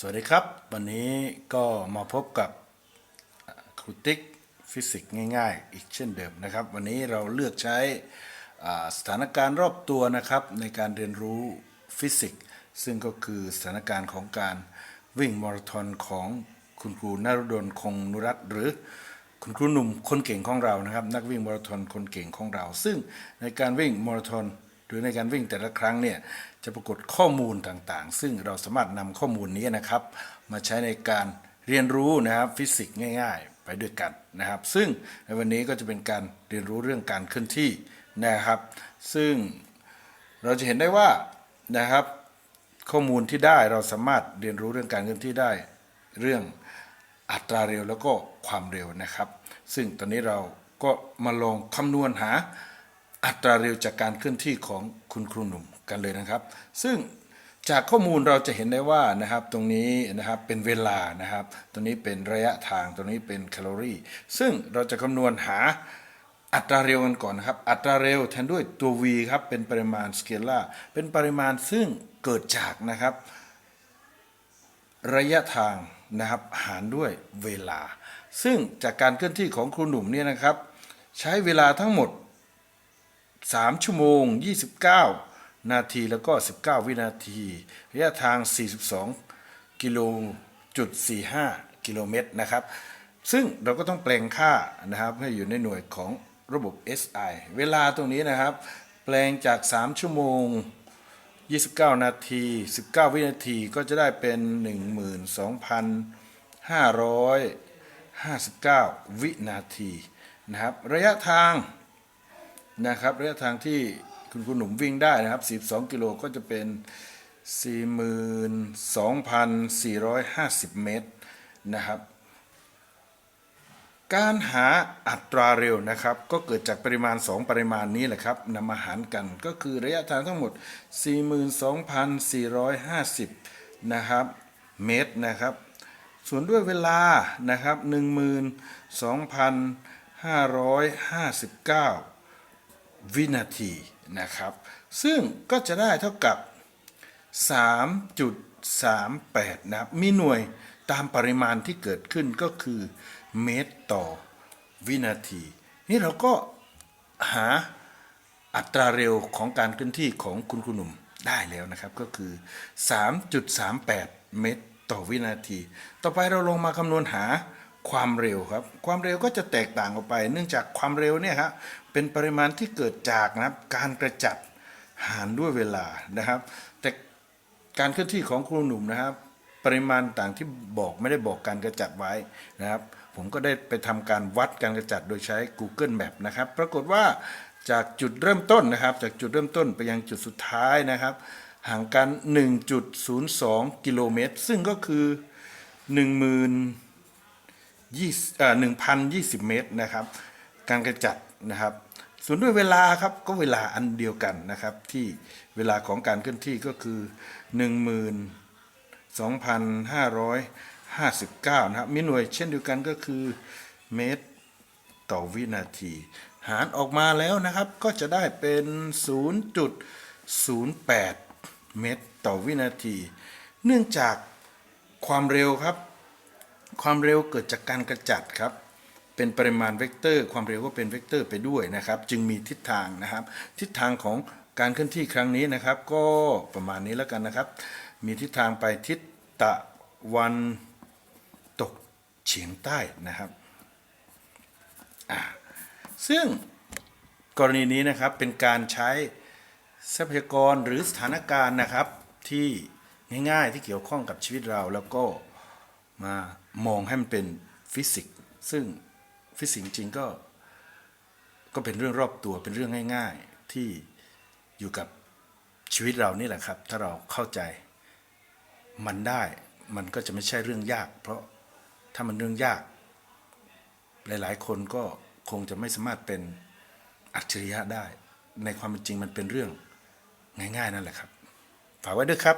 สวัสดีครับ วันนี้ก็มาพบกับครูติ๊กฟิสิกส์ง่าย ๆ อีกเช่นเดิมนะครับ วันนี้เราเลือกใช้สถานการณ์รอบตัวนะครับ ในการเรียนรู้ฟิสิกส์ซึ่งก็คือสถานการณ์ของการวิ่งมาราธอนของคุณครูนรุดลคงนุรัตหรือคุณครูหนุ่มคนเก่งของเรานะครับ นักวิ่งมาราธอนคนเก่งของเรา ซึ่งในการวิ่งมาราธอน หรือในการวิ่งแต่ละครั้งเนี่ยจะปรากฏข้อมูลต่างๆ ซึ่งเราสามารถนำข้อมูลนี้นะครับ มาใช้ในการเรียนรู้นะครับฟิสิกส์ง่าย ๆ ไปด้วยกันนะครับ ซึ่งในวันนี้ก็จะเป็นการเรียนรู้เรื่องการเคลื่อนที่นะครับ ซึ่งเราจะเห็นได้ว่านะครับ ข้อมูลที่ได้เราสามารถเรียนรู้เรื่องการเคลื่อนที่ได้เรื่องอัตราเร็วแล้วก็ความเร็วนะครับ ซึ่งตอนนี้เราก็มาลองคำนวณหา อัตราเร็วจากการเคลื่อนที่ของคุณครูหนุ่มกันเลยนะครับ ซึ่งจากข้อมูลเราจะเห็นได้ว่านะครับตรงนี้นะครับเป็นเวลานะครับ ตรงนี้เป็นระยะทางตรงนี้เป็นแคลอรี่ ซึ่งเราจะคำนวณหาอัตราเร็วกันก่อนนะครับ อัตราเร็วแทนด้วยตัว v ครับเป็นปริมาณสเกลาร์เป็นปริมาณซึ่งเกิดจากนะครับ ระยะทางนะครับหารด้วยเวลา ซึ่งจากการเคลื่อนที่ของครูหนุ่มเนี่ยนะครับ ใช้เวลาทั้งหมด 3 ชั่วโมง 29 นาทีแล้วก็ 19 วินาที ระยะทาง 42 กิโลจุด45 กิโลเมตรนะครับ ซึ่งเราก็ต้องแปลงค่านะครับ ให้อยู่ในหน่วยของระบบ SI เวลาตรงนี้นะครับ แปลงจาก 3 ชั่วโมง 29 นาที 19 วินาทีก็จะได้เป็น 12,559 วินาทีนะครับ ระยะทาง นะครับระยะทางที่คุณคุณหนุ่มวิ่งได้นะครับ 12 กิโลก็จะเป็น 42,450 เมตรนะครับ การหาอัตราเร็วนะครับ ก็เกิดจากปริมาณ 2 ปริมาณนี้แหละครับนำมาหารกันก็คือระยะทางทั้งหมด 42,450 นะครับ เมตรนะครับ ส่วนด้วยเวลานะครับ 12,559 วินาทีนะครับ ซึ่งก็จะได้เท่ากับ 3.38 นะครับ มีหน่วยตามปริมาณที่เกิดขึ้นก็คือเมตรต่อวินาที นี่เราก็หาอัตราเร็วของการเคลื่อนที่ของคุณคุณหนุ่มได้แล้วนะครับ ก็คือ 3.38 เมตรต่อวินาที ต่อไปเราลงมาคำนวณหา ความเร็วครับ ความเร็วก็จะแตกต่างออกไป เนื่องจากความเร็วเนี่ยครับเป็นปริมาณที่เกิดจากนะครับการกระจัดหารด้วยเวลานะครับ แต่การเคลื่อนที่ของครูหนุ่มนะครับ ปริมาณต่างที่บอกไม่ได้บอกการกระจัดไว้นะครับ ผมก็ได้ไปทำการวัดการกระจัดโดยใช้ Google Map นะครับ ปรากฏว่าจากจุดเริ่มต้นนะครับ จากจุดเริ่มต้นไปยังจุดสุดท้ายนะครับ ห่างกัน 1.02 กิโลเมตร ซึ่งก็คือ 10,000 20อ่า1,020 เมตรนะครับ การกระจัดนะครับ ส่วนด้วยเวลาครับก็เวลาอันเดียวกันนะครับ ที่เวลาของการเคลื่อนที่ก็คือ 12,559 นะครับ มีหน่วยเช่นเดียวกันก็คือเมตรต่อวินาที หารออกมาแล้วนะครับก็จะได้เป็น 0.08 เมตรต่อวินาที เนื่องจากความเร็วครับ ความเร็วเกิดจากการกระจัดครับ เป็นปริมาณเวกเตอร์ ความเร็วก็เป็นเวกเตอร์ไปด้วยนะครับ จึงมีทิศทางนะครับ ทิศทางของการเคลื่อนที่ครั้งนี้นะครับ ก็ประมาณนี้แล้วกันนะครับ มีทิศทางไปทิศตะวันตกเฉียงใต้นะครับ ซึ่งกรณีนี้นะครับเป็นการใช้ทรัพยากรหรือสถานการณ์นะครับที่ง่ายๆที่เกี่ยวข้องกับชีวิตเราแล้วก็ มามองให้มันเป็นฟิสิกส์ซึ่งฟิสิกส์จริงก็ก็เป็นเรื่องรอบตัวเป็นเรื่องง่าย ๆที่อยู่กับชีวิตเรานี่แหละครับ ถ้าเราเข้าใจมันได้ มันก็จะไม่ใช่เรื่องยาก เพราะถ้ามันเรื่องยาก หลายๆ คนก็คงจะไม่สามารถเป็นอัจฉริยะได้ ในความเป็นจริงมันเป็นเรื่องง่าย ๆ นั่นแหละครับ ฝากไว้ด้วยครับ